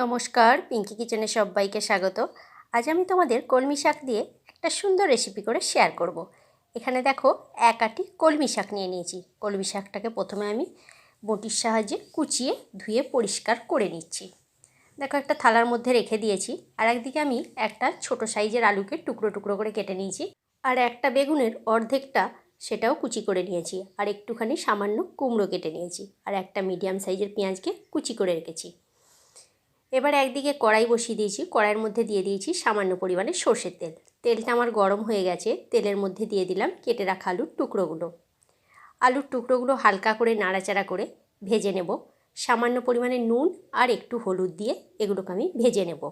নমস্কার পিঙ্কি কিচেনে সবাইকে স্বাগত। আজ আমি তোমাদের কলমি শাক দিয়ে একটা সুন্দর রেসিপি করে শেয়ার করব। এখানে দেখো এক আটি কলমি শাক নিয়ে নিয়েছি। কলমি শাকটাকে প্রথমে আমি বটির সাহায্যে কুচিয়ে ধুয়ে পরিষ্কার করে নিচ্ছি। দেখো একটা থালার মধ্যে রেখে দিয়েছি। আর একদিকে আমি একটা ছোট সাইজের আলুকে টুকরো টুকরো করে কেটে নিয়েছি। আর একটা বেগুনের অর্ধেকটা সেটাও কুচি করে নিয়েছি। আর একটুখানি সামান্য কুমড়ো কেটে নিয়েছি। আর একটা মিডিয়াম সাইজের পেঁয়াজকে কুচি করে রেখেছি। এবার একদিকে কড়াই বসিয়ে দিয়েছি, কড়াইয়ের মধ্যে দিয়ে দিয়েছি সামান্য পরিমাণে সর্ষের তেল। তেলটা আমার গরম হয়ে গেছে, তেলের মধ্যে দিয়ে দিলাম কেটে রাখা আলুর টুকরোগুলো। আলুর টুকরোগুলো হালকা করে নাড়াচাড়া করে ভেজে নেব। সামান্য পরিমাণে নুন আর একটু হলুদ দিয়ে এগুলোকে আমি ভেজে নেব।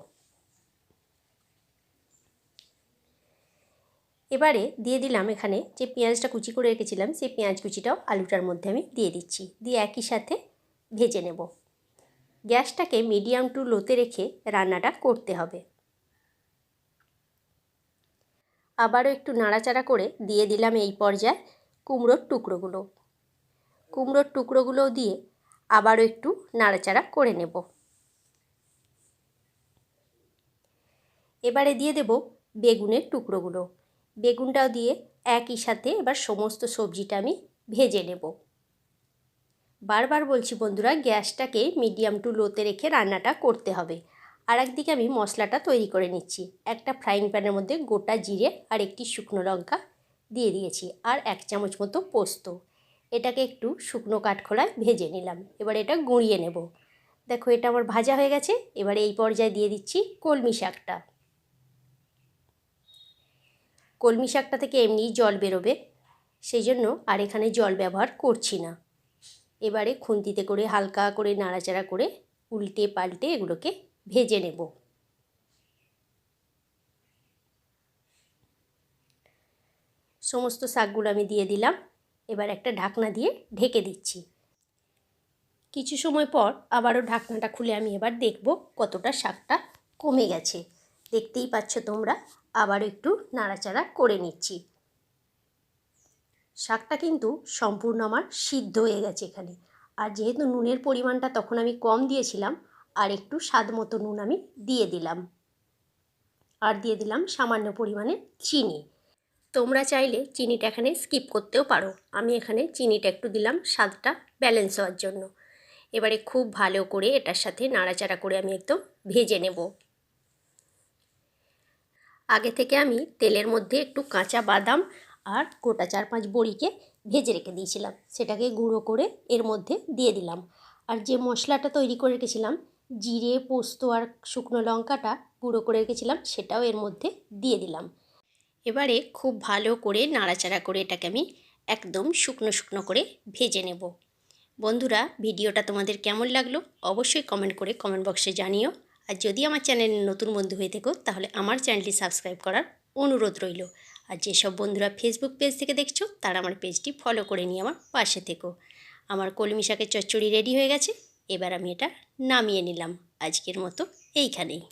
এবারে দিয়ে দিলাম এখানে যে পেঁয়াজটা কুচি করে রেখেছিলাম, সেই পেঁয়াজ কুচিটাও আলুটার মধ্যে আমি দিয়ে দিচ্ছি। দিয়ে একই সাথে ভেজে নেব। গ্যাসটাকে মিডিয়াম টু লোতে রেখে রান্নাটা করতে হবে। আবারও একটু নাড়াচাড়া করে দিয়ে দিলাম এই পর্যায়ে কুমড়োর টুকরোগুলো। কুমড়োর টুকরোগুলো দিয়ে আবারও একটু নাড়াচাড়া করে নেব। এবারে দিয়ে দেব বেগুনের টুকরোগুলো। বেগুনটাও দিয়ে একই সাথে এবার সমস্ত সবজিটা আমি ভেজে নেব। বারবার বলছি বন্ধুরা, গ্যাসটাকে মিডিয়াম টু লোতে রেখে রান্নাটা করতে হবে। আর একদিকে আমি মশলাটা তৈরি করে নিচ্ছি। একটা ফ্রাইং প্যানের মধ্যে গোটা জিরে আর একটি শুকনো লঙ্কা দিয়ে দিয়েছি আর এক চামচ মতো পোস্ত। এটাকে একটু শুকনো কাঠখোলায় ভেজে নিলাম। এবার এটা গুঁড়িয়ে নেব। দেখো, এটা আমার ভাজা হয়ে গেছে। এবারে এই পর্যায়ে দিয়ে দিচ্ছি কলমি শাকটা। কলমি শাকটা থেকে এমনিই জল বেরোবে, সেই জন্য আর এখানে জল ব্যবহার করছি না। এবারে খুন্তিতে করে হালকা করে নাড়াচাড়া করে উল্টে পাল্টে এগুলোকে ভেজে নেব। সমস্ত শাকগুলো আমি দিয়ে দিলাম। এবার একটা ঢাকনা দিয়ে ঢেকে দিচ্ছি। কিছু সময় পর আবারও ঢাকনাটা খুলে আমি এবার দেখব কতটা শাকটা কমে গেছে। দেখতেই পাচ্ছ তোমরা আবার একটু নাড়াচাড়া করে নিচ্ছি। শাকটা কিন্তু সম্পূর্ণ আমার সিদ্ধ হয়ে গেছে এখানে। আর যেহেতু নুনের পরিমাণটা তখন আমি কম দিয়েছিলাম, আর একটু স্বাদ মতো নুন আমি দিয়ে দিলাম। আর দিয়ে দিলাম সামান্য পরিমাণে চিনি। তোমরা চাইলে চিনিটা এখানে স্কিপ করতেও পারো। আমি এখানে চিনিটা একটু দিলাম স্বাদটা ব্যালেন্স হওয়ার জন্য। এবারে খুব ভালো করে এটার সাথে নাড়াচাড়া করে আমি একদম ভেজে নেব। আগে থেকে আমি তেলের মধ্যে একটু কাঁচা বাদাম আর গোটা চার পাঁচ বড়িকে ভেজে রেখে দিয়েছিলাম। সেটাকে গুঁড়ো করে এর মধ্যে দিয়ে দিলাম। আর যে মশলাটা তৈরি করে রেখেছিলাম, জিরে, পোস্ত আর শুকনো লঙ্কাটা গুঁড়ো করে রেখেছিলাম, সেটাও এর মধ্যে দিয়ে দিলাম। এবারে খুব ভালো করে নাড়াচাড়া করে এটাকে আমি একদম শুকনো শুকনো করে ভেজে নেব। বন্ধুরা, ভিডিওটা তোমাদের কেমন লাগল অবশ্যই কমেন্ট করে কমেন্ট বক্সে জানিও। আর যদি আমার চ্যানেলে নতুন বন্ধু হয়ে থেকো, তাহলে আমার চ্যানেলটি সাবস্ক্রাইব করার অনুরোধ রইল। আর যেসব বন্ধুরা ফেসবুক পেজ থেকে দেখছ, তারা আমার পেজটি ফলো করে নিয়ে আমার পাশে থেকো। আমার কলমি শাকের চচ্চড়ি রেডি হয়ে গেছে, এবার আমি এটা নামিয়ে নিলাম। আজকের মতো এইখানেই।